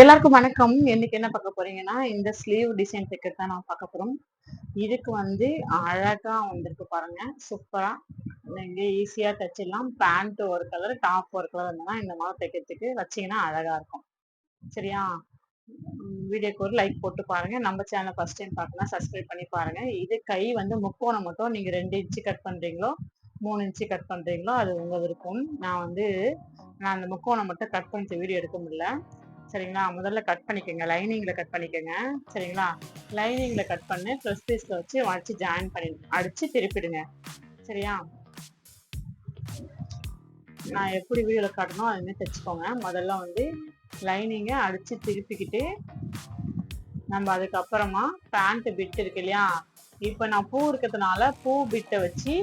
எல்லாருக்கும் வணக்கம். இன்னைக்கு என்ன பார்க்க போறீங்கன்னா இந்த ஸ்லீவ் டிசைன் தைக்கிறது தான் நான் பார்க்க போறோம். இதுக்கு வந்து அழகா வந்திருக்கு பாருங்க. சூப்பரா. நீங்க ஈஸியா தைச்சிடலாம். பேண்ட் ஒரு கலர் டாப் ஒரு கலர் இருந்தா இந்த மாதிரி தைக்கிறதுக்கு வச்சீங்கன்னா அழகா இருக்கும். சரியா? வீடியோக்கு ஒரு லைக் போட்டு பாருங்க. நம்ம சேனல் ஃபர்ஸ்ட் டைம் பார்க்கலாம் சப்ஸ்கிரைப் பண்ணி பாருங்க. இது கை வந்து முக்கோணம் மட்டும் நீங்க ரெண்டு இன்ச்சு கட் பண்றீங்களோ மூணு இன்ச்சு கட் பண்றீங்களோ அது உங்க விருப்பம். நான் வந்து நான் அந்த முக்கோணம் மட்டும் கட் பண்ணிட்டு வீடியோ எடுக்க முடியல. சரிங்களா? முதல்ல கட் பண்ணிக்கோங்க. லைனிங்கில் கட் பண்ணிக்கோங்க. சரிங்களா? லைனிங்கில் கட் பண்ணி. ப்ளஸ் பீஸில் வச்சு வச்சு ஜாயின் பண்ணி அடித்து திருப்பிடுங்க. சரியா? நான் எப்படி வீடியோவில் காட்டணும் அதுமாதிரி தைச்சிக்கோங்க. முதல்ல வந்து லைனிங்கை அடித்து திருப்பிக்கிட்டு நம்ம அதுக்கப்புறமா பேண்ட் பிட் இருக்கு இல்லையா? இப்போ நான் பூ இருக்கிறதுனால பூ பிட்டை வச்சு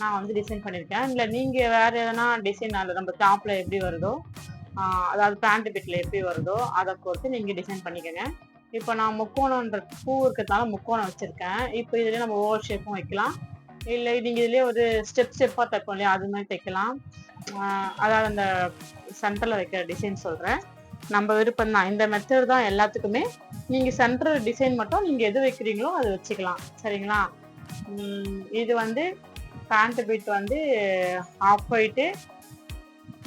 நான் வந்து டிசைன் பண்ணியிருக்கேன் இல்லை நீங்கள் வேறு எதனா டிசைன் அதில் நம்ம டாப்பில் எப்படி வருதோ அதாவது பேண்ட் பிட்டில் எப்படி வருதோ அதை பொறுத்து நீங்கள் டிசைன் பண்ணிக்கோங்க. இப்போ நான் முக்கோணன்ற பூ இருக்கிறதுனால முக்கோணம் வச்சுருக்கேன். இப்போ இதுலேயே நம்ம ஓவர் ஷேப்பும் வைக்கலாம். இல்லை நீங்கள் இதுலேயே ஒரு ஸ்டெப் ஸ்டெப்பாக தைப்போம் இல்லையா? அது மாதிரி தைக்கலாம். அதாவது அந்த சென்டரில் வைக்கிற டிசைன் சொல்கிறேன் நம்ம விருப்பம் தான். இந்த மெத்தட் தான் எல்லாத்துக்குமே. நீங்கள் சென்டர் டிசைன் மட்டும் நீங்கள் எது வைக்கிறீங்களோ அது வச்சுக்கலாம். சரிங்களா? இது வந்து பேண்ட் பீட் வந்து ஆஃப் ஒயிட்டு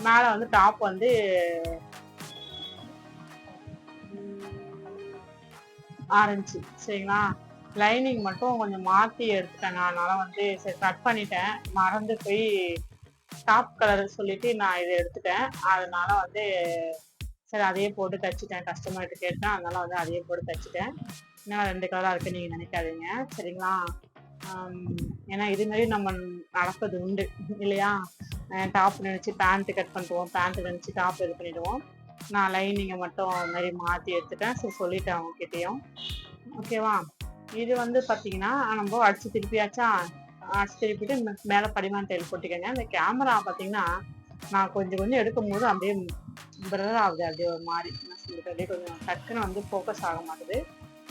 மேலே வந்து டாப் வந்து ஆரஞ்சு சரிங்களா? லைனிங் மட்டும் கொஞ்சம் மாற்றி எடுத்துட்டேங்க அதனால வந்து சரி கட் பண்ணிட்டேன். மறந்து போய் டாப் கலர் சொல்லிட்டு நான் இதை எடுத்துட்டேன். அதனால வந்து சரி அதையே போட்டு தைச்சிட்டேன். கஸ்டமர்கிட்ட கேட்டேன். அதனால வந்து அதையே போட்டு தைச்சிட்டேன். இன்னும் ரெண்டு கலராக இருக்குன்னு நீங்கள் நினைக்காதீங்க. சரிங்களா? ஏன்னா இது மாதிரி நம்ம நடப்பது உண்டு இல்லையா? டாப் நினச்சி பேண்ட்டு கட் பண்ணிடுவோம் பேண்ட்டு நினச்சி டாப் இது பண்ணிடுவோம். நான் லைனிங்கை மட்டும் மாதிரி மாற்றி எடுத்துட்டேன். ஸோ சொல்லிட்டேன் அவங்ககிட்டயும் ஓகேவா இது வந்து பார்த்தீங்கன்னா நம்ம அடிச்சு திருப்பியாச்சா? அடிச்சு திருப்பிட்டு மேலே படிமான டைல் போட்டுக்கோங்க. இந்த கேமரா பார்த்தீங்கன்னா நான் கொஞ்சம் கொஞ்சம் எடுக்கும் போது அப்படியே பிரர் ஆகுது. அப்படியே ஒரு மாதிரி. நான் சொல்லிட்டு அப்படியே கொஞ்சம் டக்குன்னு வந்து ஃபோக்கஸ் ஆக மாட்டுது.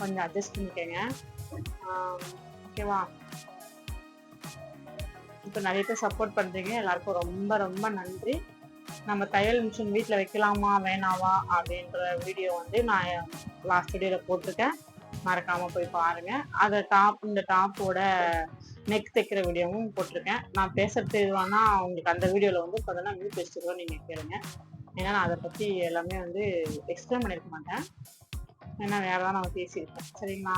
கொஞ்சம் அட்ஜஸ்ட் பண்ணிக்கோங்க. ஓகேவா? இப்போ நிறைய பேர் சப்போர்ட் பண்ணுறீங்க எல்லாருக்கும் ரொம்ப ரொம்ப நன்றி. நம்ம தையல் மிஷின் வீட்டில் வைக்கலாமா வேணாவா அப்படின்ற வீடியோ வந்து நான் லாஸ்ட் வீடியோவில் போட்டிருக்கேன். மறக்காமல் போய் பாருங்கள் அதை டாப் இந்த டாப்போட நெக் தைக்கிற வீடியோவும் போட்டிருக்கேன். நான் பேசுறது இதுவானா உங்களுக்கு அந்த வீடியோவில் வந்து பார்த்தோன்னா மியூட் வச்சுருக்கோம் நீங்கள் கேளுங்க. ஏன்னா நான் அதை பற்றி எல்லாமே வந்து எக்ஸ்பிளைன் பண்ணியிருக்க மாட்டேன். ஏன்னா வேறு தான் நம்ம பேசியிருக்கோம் சரிங்களா?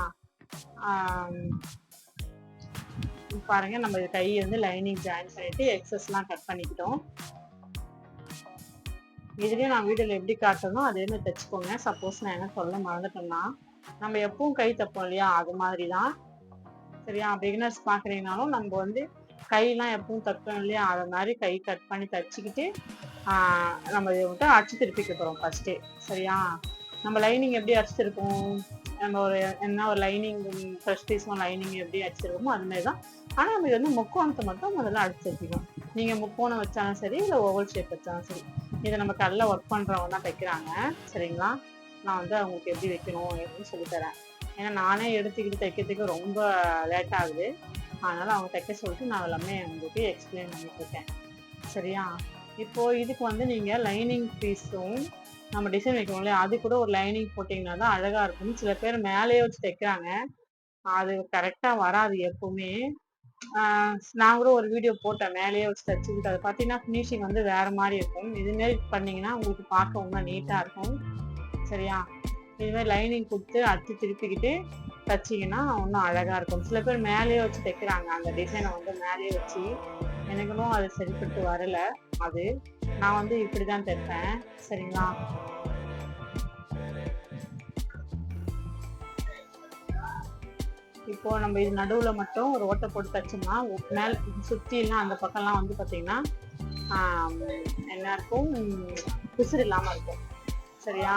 பாருங்க நம்ம கை வந்து லைனிங் ஜாயின் பண்ணிட்டு எக்ஸஸ்லாம் கட் பண்ணிக்கிட்டோம். இதுலேயும் நான் வீடியோவில் எப்படி காட்டணும் அதே மாதிரி தைச்சிக்கோங்க. சப்போஸ் நான் என்ன சொல்ல மறந்துட்டேன்னா நம்ம எப்பவும் கை தைப்போம் இல்லையா? அது மாதிரி தான் சரியா? பிகினர்ஸ் பார்க்குறீங்கனாலும் நம்ம வந்து கையெல்லாம் எப்பவும் தைப்போம் இல்லையா? அதை மாதிரி கை கட் பண்ணி தைச்சிக்கிட்டு நம்ம இதை விட்டு அடிச்சு திருப்பிக்க போகிறோம் ஃபஸ்ட்டே சரியா? நம்ம லைனிங் எப்படி அடிச்சிருக்கோம்? நம்ம ஒரு என்ன ஒரு லைனிங் ஃப்ரெஷ் பீஸும் லைனிங் எப்படி அடிச்சிருக்கோமோ அதுமாரி தான். ஆனால் நம்ம இது வந்து முக்கோணத்தை மட்டும் முதல்ல அடிச்சிருக்கோம் நீங்கள் முக்கோணம் வச்சாலும் சரி இல்லை ஓவல் ஷேப் வச்சாலும் சரி. இதை நம்ம கல்ல ஒர்க் பண்ணுறவங்க தான் தைக்கிறாங்க. சரிங்களா? நான் வந்து அவங்களுக்கு எப்படி வைக்கணும் அப்படின்னு சொல்லித்தரேன் ஏன்னா நானே எடுத்துக்கிட்டு தைக்கிறதுக்கு ரொம்ப லேட் ஆகுது. அதனால் அவங்க தைக்க சொல்லிட்டு நான் எல்லாமே உங்களுக்கு எக்ஸ்பிளைன் பண்ணிட்டு இருக்கேன். சரியா? இப்போது இதுக்கு வந்து நீங்கள் லைனிங் பீஸும் நம்ம டிசைன் வைக்கணும் இல்லையா அது கூட ஒரு லைனிங் போட்டிங்கன்னா தான் அழகாக இருக்கும். சில பேர் மேலேயே வச்சு தைக்கிறாங்க. அது கரெக்டாக வராது எப்பவுமே. நான் கூட ஒரு வீடியோ போட்டேன் மேலேயே வச்சு தச்சுக்கிட்டு. அதை பார்த்தீங்கன்னா ஃபினிஷிங் வந்து வேறு மாதிரி இருக்கும். இதுமாரி பண்ணிங்கன்னா உங்களுக்கு பார்க்க இன்னும் நீட்டாக இருக்கும். சரியா? இதுமாதிரி லைனிங் கொடுத்து அடுத்து திருப்பிக்கிட்டு தைச்சிங்கன்னா இன்னும் அழகாக இருக்கும். சில பேர் மேலேயே வச்சு தைக்கிறாங்க. அந்த டிசைனை வந்து மேலேயே வச்சு. எனக்குன்னும் அது சரிப்பட்டு வரலை. அது நான் வந்து இப்படி தான் தைப்பேன். சரிங்களா? இப்போ நம்ம இது நடுவில் மட்டும் ஒரு ஓட்டை போட்டு தைச்சோம்னா மேல் சுற்றிலாம் அந்த பக்கம்லாம் வந்து பார்த்தீங்கன்னா என்ன இருக்கும்? பிசுறு இல்லாமல் இருக்கும். சரியா?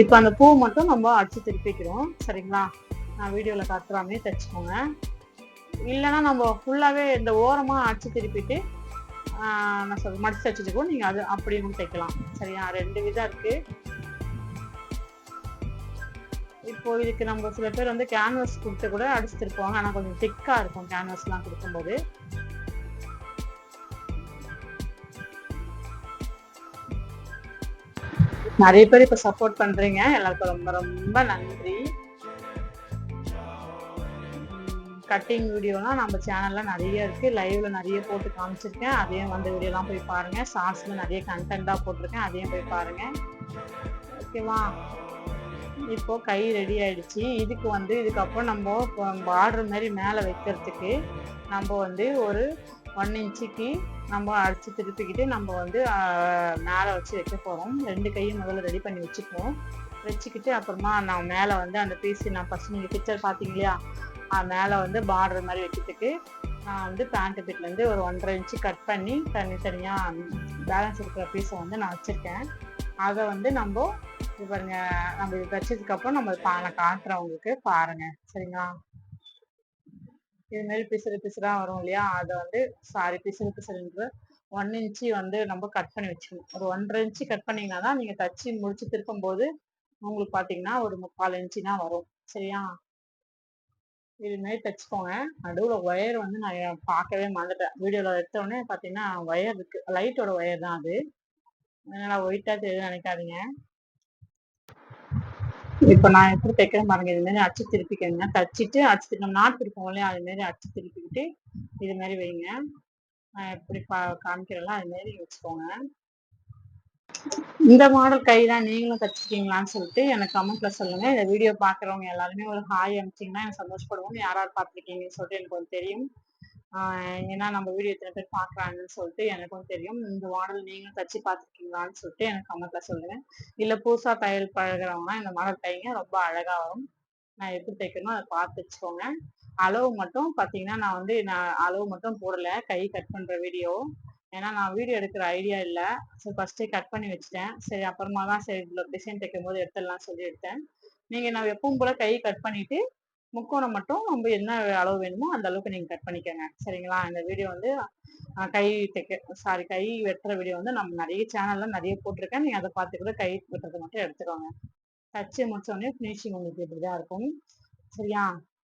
இப்போ அந்த பூ மட்டும் நம்ம அடிச்சு திருப்பிக்கிறோம். சரிங்களா? நான் வீடியோவில் காட்டுறாமே தைச்சிக்கோங்க. இல்லைன்னா நம்ம ஃபுல்லாகவே இந்த ஓரமாக அடிச்சு திருப்பிட்டு நான் சொல்ல மடிச்சு தைச்சிட்டு நீங்கள் அது அப்படியும் தைக்கலாம். சரியா? ரெண்டு விதம் இருக்குது இப்போ இதுக்கு நம்ம சில பேர் வந்து கேன்வஸ் கொடுத்து கூட அடிச்சு திருப்பாங்க ஆனால் கொஞ்சம் திக்காக இருக்கும் கேன்வஸ்லாம் கொடுக்கும்போது. நிறைய பேர் இப்ப சப்போர்ட் பண்றீங்க. எல்லாருக்கும் ரொம்ப ரொம்ப நன்றி. கட்டிங் வீடியோலாம் நம்ம சேனல்ல நிறைய இருக்கு. லைவ்ல நிறைய போட்டு காமிச்சிருக்கேன். அதையும் வந்த வீடியோலாம் போய் பாருங்க. ஷார்ட்ஸ்ல நிறைய கண்டென்ட்டா போட்டிருக்கேன். அதையும் போய் பாருங்க. ஓகேவா இப்போ கை ரெடி ஆயிடுச்சு. இதுக்கு வந்து இதுக்கப்புறம் நம்ம பார்டர் மாதிரி மேலே வைக்கிறதுக்கு நம்ம வந்து ஒரு ஒன் இன்ச்சுக்கு நம்ம அடிச்சு திருப்பிக்கிட்டு நம்ம வந்து மேலே வச்சு வைக்க போகிறோம் ரெண்டு கையும் முதல்ல ரெடி பண்ணி வச்சுப்போம் வச்சுக்கிட்டு அப்புறமா நான் மேலே வந்து அந்த பீஸ் நான் ஃபஸ்ட் நீங்கள் பிக்சர் பார்த்தீங்க இல்லையா? மேலே வந்து பார்டர் மாதிரி வைக்கிறதுக்கு நான் வந்து பேண்ட் பிட்லேருந்து ஒரு ஒன்றரை இன்ச்சு கட் பண்ணி தனித்தனியாக பேலன்ஸ் இருக்கிற பீஸை வந்து நான் வச்சுருக்கேன். அதை வந்து நம்ம இது பாருங்க நம்ம இது வச்சதுக்கப்புறம் நம்ம நான் காட்டுறேன் உங்களுக்கு பாருங்க சரிங்களா? இது மாதிரி பிசுறு பிசுறாக வரும் இல்லையா? அதை வந்து சாரி பிசுறு பிசுறுன்ற ஒன் இன்ச்சு வந்து நம்ம கட் பண்ணி வச்சுக்கணும். ஒரு ஒன்றரை இன்ச்சு கட் பண்ணீங்கன்னா தான் நீங்கள் தச்சு முடிச்சு திருப்பும் போது உங்களுக்கு பார்த்தீங்கன்னா ஒரு முக்கால் இன்ச்சு தான் வரும் சரியா? இது மாதிரி தைச்சிக்கோங்க. நடுவில் ஒயர் வந்து நான் பார்க்கவே மறந்துட்டேன். வீடியோவில் எடுத்த உடனே பார்த்தீங்கன்னா ஒயர் இருக்கு. லைட்டோட ஒயர் தான் அது. அதனால் ஒயிட்டாக தெரியுது நினைக்காதீங்க. இப்போ நான் எப்படி தைக்கிறேன் பாருங்க. இதுமாரி அச்சு திருப்பிக்கங்க. தைச்சிட்டு அச்சு நம்ம நாட்டு திருப்போம் இல்லையா? அது அச்சு திருப்பிக்கிட்டு இதுமாரி வைங்க. நான் எப்படி பா காமிக்கிறலாம் அது வச்சுக்கோங்க. இந்த மாடல் கை தான் நீங்களும் தச்சுக்கீங்களான்னு சொல்லிட்டு எனக்கு கமெண்ட்ல சொல்லுங்க. இந்த வீடியோ பாக்குறவங்க எல்லாருமே ஒரு ஹாய் அனுப்பிச்சிங்கன்னா எனக்கு சந்தோஷப்படுவோம் யார் யார் பார்த்துருக்கீங்கன்னு சொல்லிட்டு எனக்கு கொஞ்சம் தெரியும். ஏன்னா நம்ம வீடியோ எத்தனை பேர் பார்க்குறாங்கன்னு சொல்லிட்டு எனக்கும் தெரியும். இந்த மாடல் நீங்களும் தச்சு பார்த்துருக்கீங்களான்னு சொல்லிட்டு எனக்கு கமெண்ட்ல சொல்லுங்க. இல்லை புதுசாக தையல் பழகிறவங்கன்னா இந்த மாடல் தைங்க ரொம்ப அழகாக வரும். நான் எப்படி தைக்கணும் அதை பார்த்து வச்சுக்கோங்க. அளவு மட்டும் பார்த்தீங்கன்னா நான் வந்து நான் அளவு மட்டும் போடலை. கை கட் பண்ணுற வீடியோ ஏன்னா நான் வீடியோ எடுக்கிற ஐடியா இல்லை. ஸோ ஃபஸ்ட்டே கட் பண்ணி வச்சுட்டேன். சரி அப்புறமா தான் சரி இவ்வளோ டிசைன் தைக்கும் போது எடுத்துடலாம் சொல்லி எடுத்தேன். நீங்கள் நான் எப்பவும் போல கை கட் பண்ணிவிட்டு முக்கோணம் மட்டும் நம்ம என்ன அளவு வேணுமோ அந்த அளவுக்கு நீங்கள் கட் பண்ணிக்கோங்க. சரிங்களா? இந்த வீடியோ வந்து கை தைக்க சாரி கை வெட்டுற வீடியோ வந்து நம்ம நிறைய சேனல்ல நிறைய போட்டிருக்கேன். நீங்கள் அதை பார்த்து கூட கை வெட்டுறது மட்டும் எடுத்துக்கோங்க. தச்சு முடிச்சோடனே ஃபினிஷிங் உங்களுக்கு இப்படி தான் இருக்கும். சரியா?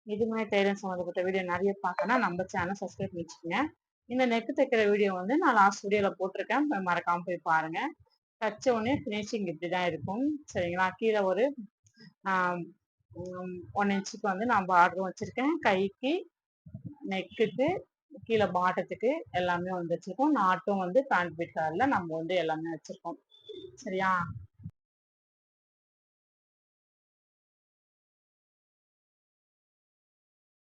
இது மாதிரி தைரியம் சம்மந்தப்பட்ட வீடியோ நிறைய பார்க்கணும் நம்ம சேனல் சப்ஸ்கிரைப் பண்ணிச்சுக்கோங்க இந்த நெக்கு தைக்கிற வீடியோ வந்து நான் லாஸ்ட் வீடியோவில் போட்டிருக்கேன். மறக்காமல் போய் பாருங்க. தச்ச உடனே ஃபினிஷிங் இப்படி தான் இருக்கும். சரிங்களா? கீழே ஒரு ஒன் இன்ச்சுக்கு வந்து நான் பார்டரும் வச்சுருக்கேன். கைக்கு நெக்குக்கு கீழே பாட்டத்துக்கு எல்லாமே வந்து வச்சுருக்கோம். நாட்டும் வந்து பேண்ட் பீட் கலரில் நம்ம வந்து எல்லாமே வச்சுருக்கோம். சரியா?